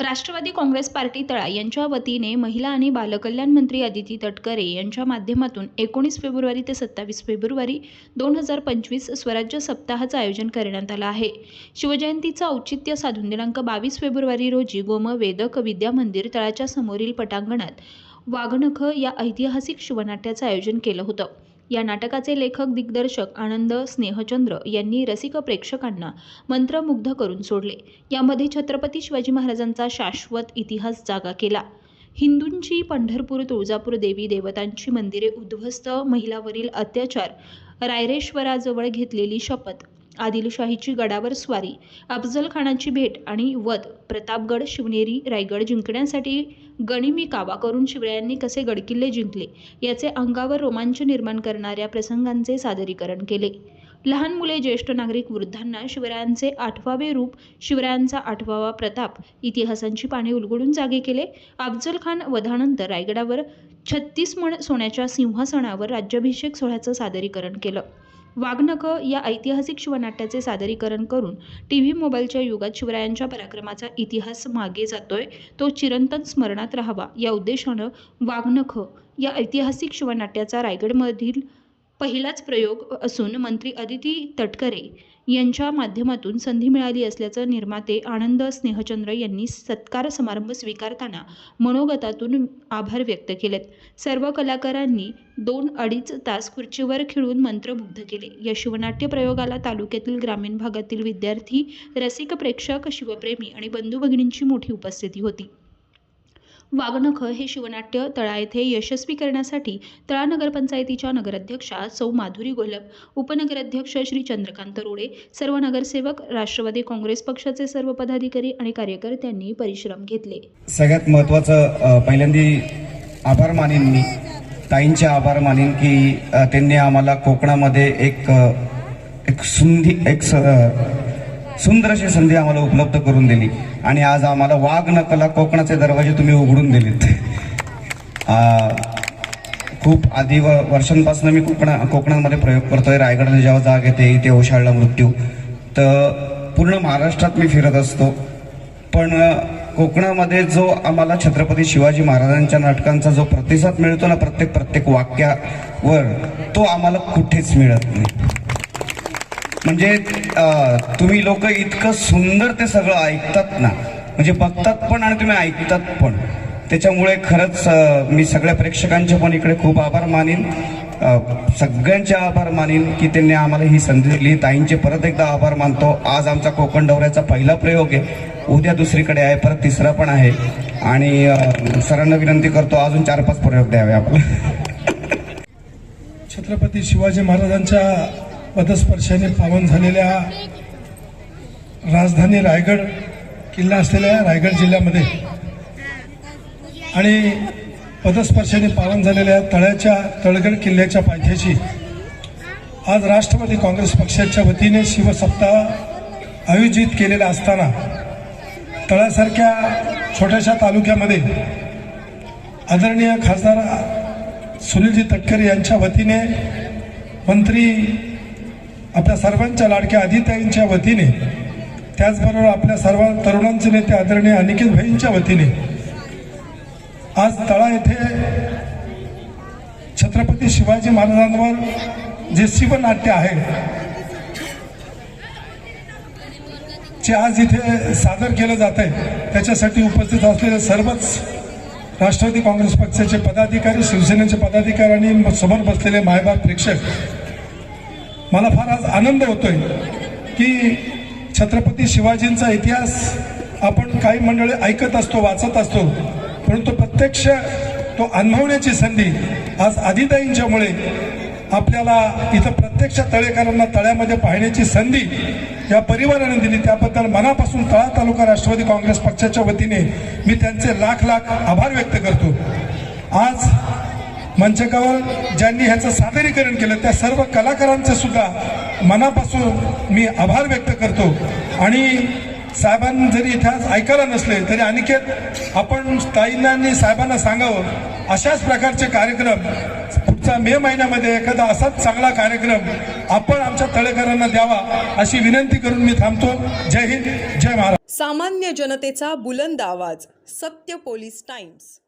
Rashtrawadi Congress party तळा यांच्या वतीने महिला आणि बालकल्याण मंत्री अदिती तटकरे यांच्या माध्यमातून एकोणीस फेब्रुवारी ते सत्तावीस फेब्रुवारी दोन हजार पंचवीस स्वराज्य सप्ताहाचं आयोजन करण्यात आलं आहे. शिवजयंतीचं औचित्य साधून दिनांक बावीस फेब्रुवारी रोजी गोम वेदक विद्या मंदिर तळाच्या समोरील पटांगणात वाघनख या ऐतिहासिक शिवनाट्याचं आयोजन केलं होतं. या नाटकाचे लेखक दिग्दर्शक आनंद स्नेहचंद्र यांनी रसिक प्रेक्षकांना मंत्रमुग्ध करून सोडले. यामध्ये छत्रपती शिवाजी महाराजांचा शाश्वत इतिहास जागा केला. हिंदूंची पंढरपूर तुळजापूर देवी देवतांची मंदिरे उद्ध्वस्त महिलावरील अत्याचार रायरेश्वराजवळ घेतलेली शपथ आदिलशाहीची गडावर स्वारी अफजलखानाची भेट आणि वध प्रतापगड शिवनेरी रायगड जिंकण्यासाठी गणिमी कावा करून शिवरायांनी कसे गडकिल्ले जिंकले याचे अंगावर रोमांच निर्माण करणाऱ्या प्रसंगांचे सादरीकरण केले. लहान मुले ज्येष्ठ नागरिक वृद्धांना शिवरायांचे आठवावे रूप शिवरायांचा आठवावा प्रताप इतिहासांची पाने उलगडून जागे केले. अफजल खान वधानंतर रायगडावर छत्तीस मण सोन्याच्या सिंहासनावर राज्याभिषेक सोहळ्याचं सादरीकरण केलं. वाघनखं या ऐतिहासिक शिवनाट्याचे सादरीकरण करून टी व्ही मोबाईलच्या युगात शिवरायांच्या पराक्रमाचा इतिहास मागे जातोय तो चिरंतन स्मरणात राहावा या उद्देशानं वाघनखं या ऐतिहासिक शिवनाट्याचा रायगडमधील पहिलाच प्रयोग असून मंत्री अदिती तटकरे यांच्या माध्यमातून संधी मिळाली असल्याचं निर्माते आनंद स्नेहचंद्र यांनी सत्कार समारंभ स्वीकारताना मनोगतातून आभार व्यक्त केलेत. सर्व कलाकारांनी दोन अडीच तास खुर्चीवर खिळून मंत्रमुग्ध केले. या शिवनाट्य प्रयोगाला तालुक्यातील ग्रामीण भागातील विद्यार्थी रसिक प्रेक्षक शिवप्रेमी आणि बंधू भगिनींची मोठी उपस्थिती होती. वाघनखं हे शिवनाट्य तळा येथे यशस्वी करण्यासाठी तळा नगरपंचायतीच्या नगराध्यक्षा सौ माधुरी गोलप उपनगराध्यक्ष श्री चंद्रकांत रोडे सर्व नगरसेवक राष्ट्रवादी काँग्रेस पक्षाचे सर्व पदाधिकारी आणि कार्यकर्त्यांनी परिश्रम घेतले. सगळ्यात महत्त्वाचं पहिल्यांदी आभार मानेन मी. ताईंचे आभार मानेन की त्यांनी आम्हाला कोकणामध्ये एक एक सुंदी एक स- सुंदर अशी संधी आम्हाला उपलब्ध करून दिली. आणि आज आम्हाला वाघ नकला कोकणाचे दरवाजे तुम्ही उघडून दिलेत. खूप आधी व वर्षांपासून मी कोकणा कोकणामध्ये प्रयोग करतोय. रायगडला जेव्हा जाग येते इथे ओशाळला मृत्यू. तर पूर्ण महाराष्ट्रात मी फिरत असतो. पण कोकणामध्ये जो आम्हाला छत्रपती शिवाजी महाराजांच्या नाटकांचा जो प्रतिसाद मिळतो ना प्रत्येक प्रत्येक वाक्यावर तो आम्हाला कुठेच मिळत नाही. म्हणजे तुम्ही लोक इतकं सुंदर ते सगळं ऐकतात ना. म्हणजे बघतात पण आणि तुम्ही ऐकतात पण. त्याच्यामुळे खरंच मी सगळ्या प्रेक्षकांचे पण इकडे खूप आभार मानेन. सगळ्यांचे आभार मानेन की त्यांनी आम्हाला ही संधी दिली. ताईंचे परत एकदा आभार मानतो. आज आमचा कोकण दौऱ्याचा पहिला प्रयोग आहे. उद्या दुसरीकडे आहे. परत तिसरा पण आहे. आणि सरांना विनंती करतो अजून चार पाच प्रयोग द्यावे आपला छत्रपती शिवाजी महाराजांच्या पदस्पर्शाने पावन झालेल्या राजधानी रायगड किल्ला असलेल्या रायगड जिल्ह्यामध्ये. आणि पदस्पर्शाने पावन झालेल्या तळ्याच्या तळगड किल्ल्याच्या पायथ्याशी आज राष्ट्रवादी काँग्रेस पक्षाच्या वतीने शिवसप्ताह आयोजित केलेला असताना तळ्यासारख्या छोट्याशा तालुक्यामध्ये आदरणीय खासदार सुनीलजी तटकरे यांच्या वतीने मंत्री आपल्या सर्वांच्या लाडक्या आदिताईंच्या वतीने त्याचबरोबर आपल्या सर्व तरुणांचे नेते आदरणीय अनिकेत भाईंच्या वतीने आज तळा येथे छत्रपती शिवाजी महाराजांवर जे शिवनाट्य आहे जे आज इथे सादर केलं जात आहे त्याच्यासाठी उपस्थित असलेले सर्वच राष्ट्रवादी काँग्रेस पक्षाचे पदाधिकारी शिवसेनेचे पदाधिकारी आणि समोर बसलेले मायबाप प्रेक्षक मला फार आज आनंद होतोय की छत्रपती शिवाजींचा इतिहास आपण काही मंडळी ऐकत असतो वाचत असतो परंतु प्रत्यक्ष तो अनुभवण्याची संधी आज आदिताईंच्यामुळे आपल्याला इथं प्रत्यक्ष तळेकरांना तळ्यामध्ये पाहण्याची संधी या परिवाराने दिली. त्याबद्दल मनापासून तळा तालुका राष्ट्रवादी काँग्रेस पक्षाच्या वतीने मी त्यांचे लाख लाख आभार व्यक्त करतो. आज मंचकावर ज्यांनी ह्याचं सादरीकरण केलं त्या सर्व कलाकारांचं सुद्धा मनापासून मी आभार व्यक्त करतो. आणि साहेबांनी जरी इतिहास ऐकायला नसले तरी अनिकेत आपण ताईंना साहेबांना सांगावं अशाच प्रकारचे कार्यक्रम पुढच्या मे महिन्यामध्ये एखादा असाच चांगला कार्यक्रम आपण आमच्या तळेकरांना द्यावा अशी विनंती करून मी थांबतो. जय हिंद जय महाराज सामान्य जनतेचा बुलंद आवाज सत्य पोलीस टाइम्स.